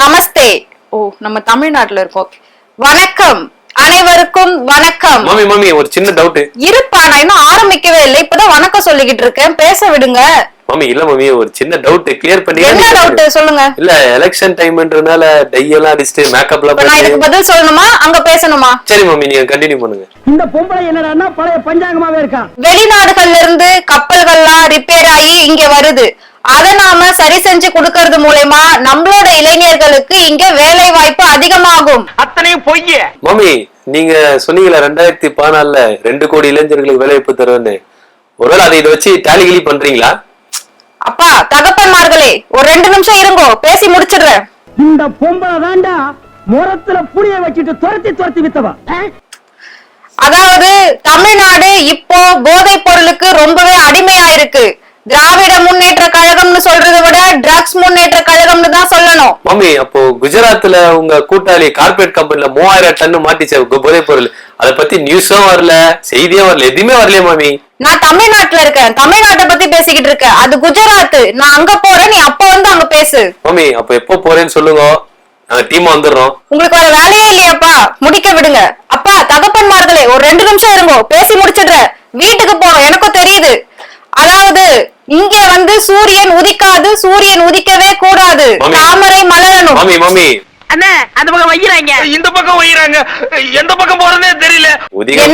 நமஸ்தே. ஓ நம்ம தமிழ்நாட்டுல இருக்கோம். வணக்கம். அனைவருக்கும் வணக்கம். மாமி மாமி ஒரு சின்ன டவுட் இருப்பா நான் இன்னும் ஆரம்பிக்கவே இல்லை. இப்பதான் வணக்கம் சொல்லிக்கிட்டு இருக்கேன். பேச விடுங்க. மாமி இல்ல மாமி ஒரு சின்ன டவுட் கிளியர் பண்ணி என்ன டவுட் சொல்லுங்க. இல்ல எலெக்ஷன் டைம்ன்றனால டை எல்லாம் அடிச்சுட்டு மேக்கப் எல்லாம் நான் இதுக்கு பதில் சொல்லணுமா? அங்க பேசணுமா? சரி மாமி நீங்க கண்டினியூ பண்ணுங்க. இந்த பொம்பளை என்னடான்னா பழைய பஞ்சாங்கமாவே இருக்கான் வெளிநாடுகள்ல இருந்து கப்பல்கள்லாம் ரிப்பேர் ஆகி இங்க வருது. அத நாம சரி செஞ்சு கொடுக்கறது மூலயமா நம்மளோட இளைஞர்களுக்கு இங்க வேலை வாய்ப்பு அதிகமாகும். அத்தனையும் பொய்ய. மாமி நீங்க சொன்னீங்களா ரெண்டாயிரத்தி பதினாலுல ரெண்டு கோடி இளைஞர்களுக்கு வேலைவாய்ப்பு தருவேன்னு. ஒருவேளை அதை இதை வச்சு டேலி கிளி பண்றீங்களா? அப்பா தகப்பன்மார்களே ஒரு ரெண்டு நிமிஷம் இருங்கோ பேசி முடிச்சிடுறேன். இந்த பொம்பளை தாண்டா முரத்துல புளிய வச்சுட்டு துரத்தி துரத்தி வித்தவா? அதாவது தமிழ்நாடு இப்போ போதைப் பொருளுக்கு ரொம்பவே அடிமையா கழகம்னு தான் சொல்லணும். மாமி அப்போ குஜராத்ல உங்க கூட்டாளி கார்பரேட் கம்பெனில மூவாயிரம் டன் மாட்டிச்ச போதைப் பொருள் அதை பத்தி நியூஸும் வரல செய்தியும் வரல எதுவுமே வரலையே மாமி நான் தமிழ்நாட்டுல இருக்கேன். தமிழ்நாட்டை பத்தி பேசிக்கிட்டு இருக்கேன். அது குஜராத் நான் அங்க போறேன் நீ அப்ப வந்து அங்க பேசு. மாமி அப்ப எப்போ போறேன்னு சொல்லுங்க. டீமா வந்துடுறோம். உங்களுக்கு வேற வேலையே இல்லையாப்பா. முடிக்க விடுங்க. அப்பா தகப்பன்மார்களே ஒரு ரெண்டு நிமிஷம் இருங்கோ. பேசி முடிச்சிடுறேன். வீட்டுக்கு போறோம் எனக்கும் தெரியுது. அதாவது இங்க வந்து சூரியன் உதிக்காது சூரியன் உதிக்கவே கூடாது. தாமரை மலரணும் மாமி மாமி. அண்ணே அந்த பக்கம் வைக்கிறாங்க இந்த பக்கம் வைக்கிறாங்க எந்த பக்கம் போறதே தெரியல. உதிக்க.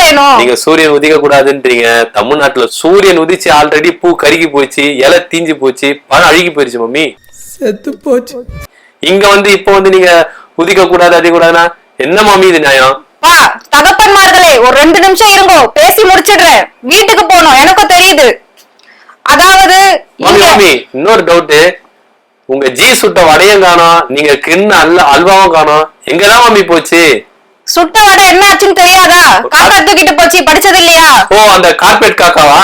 வேணும்? நீங்க சூரியன் உதிக்க கூடாதுன்றீங்க தமிழ்நாட்டுல சூரியன் உதிச்சு ஆல்ரெடி பூ கருகி போச்சு இலை தீஞ்சு போச்சு பழம் அழுகி போயிருச்சு மம்மி செத்து போச்சு. இங்க வந்து இப்போ வந்து நீங்க உதிக்க கூடாது அதிக கூடாதுன்னா என்ன மாமி இது நியாயம்? பா தகப்பன்மார்களே ஒரு ரெண்டு நிமிஷம் இருங்கோ. பேசி முடிச்சிடுறேன். வீட்டுக்கு போகணும். எனக்கும் தெரியுது. அதாவது இன்னொரு டவுட் உங்க ஜி சுட்ட வடையும் காணோம் நீங்க கிண்ண அல்ல அல்வாவும் காணோம் எங்கதான் மாமி போச்சு? சுட்ட வடை என்ன ஆச்சுன்னு தெரியாதா? காக்கா தூக்கிட்டு போச்சு படிச்சது இல்லையா? ஓ அந்த கார்பெட் காக்காவா?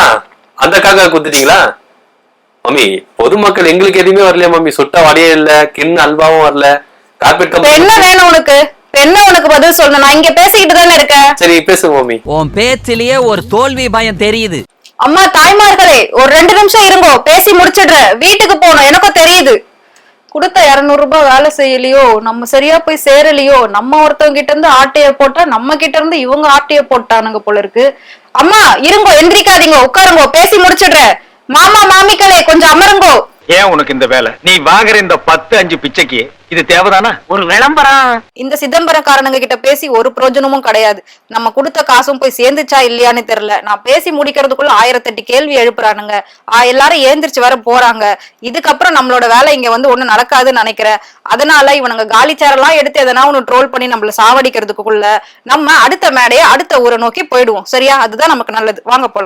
அந்த காக்கா குத்துட்டீங்களா? மாமி பொதுமக்கள் எங்களுக்கு எதுவுமே வரலையா மாமி சுட்ட வடையும் இல்ல கிண்ண அல்வாவும் வரல. கார்பெட் என்ன வேணும் உனக்கு? என்ன உனக்கு பதில் சொல்லணும்? நான் இங்க பேசிக்கிட்டு தானே இருக்கேன். சரி பேசுங்க மாமி உன் பேச்சிலேயே ஒரு தோல்வி பயம் தெரியுது. அம்மா தாய்மார்களே ஒரு ரெண்டு நிமிஷம் இருங்கோ. பேசி முடிச்சிடுறேன். வீட்டுக்கு போகணும். எனக்கும் தெரியுது. கொடுத்த இரநூறு ரூபாய் வேலை செய்யலையோ நம்ம சரியா போய் சேரலையோ நம்ம ஒருத்தவங்க கிட்ட இருந்து ஆட்டைய போட்டா நம்ம கிட்ட இருந்து இவங்க ஆட்டைய போட்டானுங்க போல இருக்கு. அம்மா இருங்கோ எந்திரிக்காதீங்க உட்காருங்கோ பேசி முடிச்சிடுறேன். மாமா மாமிக்களே கொஞ்சம் அமருங்கோ. ஏன் உனக்கு இந்த வேலை? நீ வாங்குற இந்த பத்து அஞ்சு பிச்சைக்கு இது தேவைதானா? ஒரு விளம்பரம். இந்த சிதம்பரக்காரனுங்க கிட்ட பேசி ஒரு பிரயோஜனமும் கிடையாது. நம்ம கொடுத்த காசும் போய் சேர்ந்துச்சா இல்லையான்னு தெரியல. நான் பேசி முடிக்கிறதுக்குள்ள ஆயிரத்தெட்டு கேள்வி எழுப்புறானுங்க. ஆ, எல்லாரும் ஏந்திரிச்சு வர போறாங்க. இதுக்கப்புறம் நம்மளோட வேலை இங்க வந்து ஒண்ணு நடக்காதுன்னு நினைக்கிறேன். அதனால இவனுங்க காலி சேரெல்லாம் எடுத்து எதனா ஒண்ணு ட்ரோல் பண்ணி நம்மள சாவடிக்கிறதுக்குள்ள நம்ம அடுத்த மேடையை அடுத்த ஊரை நோக்கி போயிடுவோம். சரியா? அதுதான் நமக்கு நல்லது. வாங்க போலாம்.